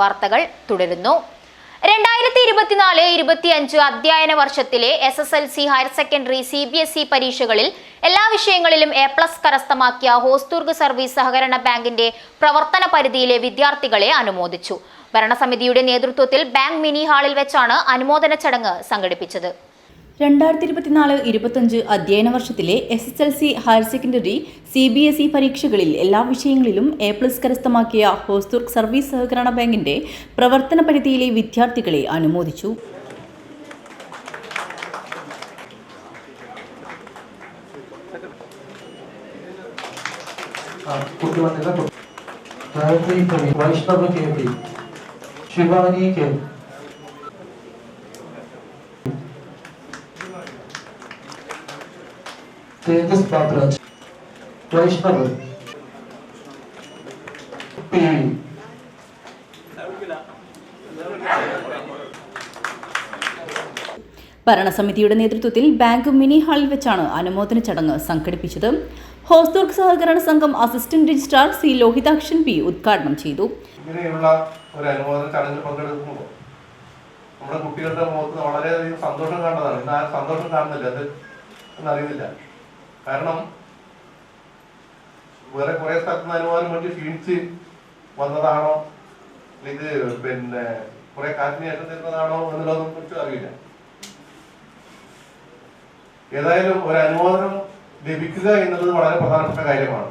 വാർത്തകൾ തുടരുന്നു. രണ്ടായിരത്തി ഇരുപത്തിനാല് ഇരുപത്തിയഞ്ച് അധ്യയന വർഷത്തിലെ S S L C higher secondary C B S E പരീക്ഷകളിൽ എല്ലാ വിഷയങ്ങളിലും എ പ്ലസ് കരസ്ഥമാക്കിയ ഹോസ്ദുർഗ് സർവീസ് സഹകരണ ബാങ്കിന്റെ പ്രവർത്തന പരിധിയിലെ വിദ്യാർത്ഥികളെ അനുമോദിച്ചു. ഭരണസമിതിയുടെ നേതൃത്വത്തിൽ ബാങ്ക് മിനി ഹാളിൽ വെച്ചാണ് അനുമോദന ചടങ്ങ് സംഘടിപ്പിച്ചത്. രണ്ടായിരത്തി ഇരുപത്തിനാല് ഇരുപത്തഞ്ച് അധ്യയന വർഷത്തിലെ S S L C higher secondary C B S E പരീക്ഷകളിൽ എല്ലാ വിഷയങ്ങളിലും എ പ്ലസ് കരസ്ഥമാക്കിയ ഹോസ്തുർക്ക് സർവീസ് സഹകരണ ബാങ്കിന്റെ പ്രവർത്തന പരിധിയിലെ വിദ്യാർത്ഥികളെ അനുമോദിച്ചു. ശിവാനി തേജസ് ബാബുരാജ് വൈഷ്ണവ് പി ഭരണസമിതിയുടെ നേതൃത്വത്തിൽ ബാങ്ക് മിനി ഹാളിൽ വെച്ചാണ് അനുമോദന ചടങ്ങ് സംഘടിപ്പിച്ചത്. ഹോസ്ദുർഗ് സഹകരണ സംഘം assistant registrar C Lohithakshan P ഉദ്ഘാടനം ചെയ്തു. ഇങ്ങനെയുള്ള ഒരു അനുമോദന ചടങ്ങിൽ പങ്കെടുക്കുമ്പോൾ നമ്മുടെ കുട്ടികളുടെ മുഖത്ത് വളരെയധികം സന്തോഷം കാണുന്നതാണ്. ഇന്ന് സന്തോഷം കാണുന്നില്ല. അത് എന്നറിയുന്നില്ല കാരണം വേറെ കുറെ സ്ഥലത്ത് നിന്ന് അനുമാനം വേണ്ടി ഫിലിംസ് വന്നതാണോ? ഇത് പിന്നെ കുറെ കാറ്റിന് ശേഷം തരുന്നതാണോ എന്നുള്ളതൊന്നും കുറിച്ച് അറിയില്ല. ഏതായാലും ഒരു അനുമോദനം ലഭിക്കുക എന്നുള്ളത് വളരെ പ്രധാനപ്പെട്ട കാര്യമാണ്.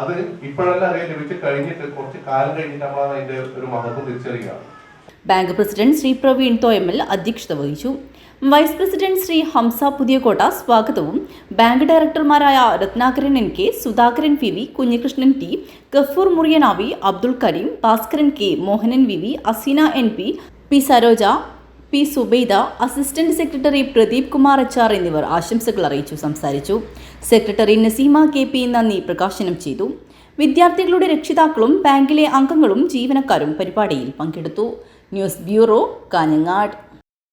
അത് ഇപ്പോഴല്ല അറിയാൻ ലഭിച്ച് കഴിഞ്ഞിട്ട് കുറച്ച് കാലം കഴിഞ്ഞിട്ട് നമ്മൾ അതിന്റെ ഒരു മഹത്വം തിരിച്ചറിയുകയാണ് ബാങ്ക് പ്രസിഡന്റ് ശ്രീ പ്രവീൺ തോയമ്മൽ അധ്യക്ഷത വഹിച്ചു. വൈസ് പ്രസിഡന്റ് ശ്രീ ഹംസ പുതിയകോട്ട സ്വാഗതവും. Bank ഡയറക്ടർമാരായ Rathnakaran N K Sudhakaran P V Kunhikrishnan T Gafoor Muriyanavi Abdul Kareem Bhaskaran K Mohanan V V Aseena N P P Saroja P Subaida assistant secretary Pradeep Kumar Achar എന്നിവർ ആശംസകൾ അറിയിച്ചു സംസാരിച്ചു. Secretary Naseema K P നന്ദി പ്രകാശനം ചെയ്തു. വിദ്യാർത്ഥികളുടെ രക്ഷിതാക്കളും ബാങ്കിലെ അംഗങ്ങളും ജീവനക്കാരും പരിപാടിയിൽ പങ്കെടുത്തു. News bureau Kanhangad.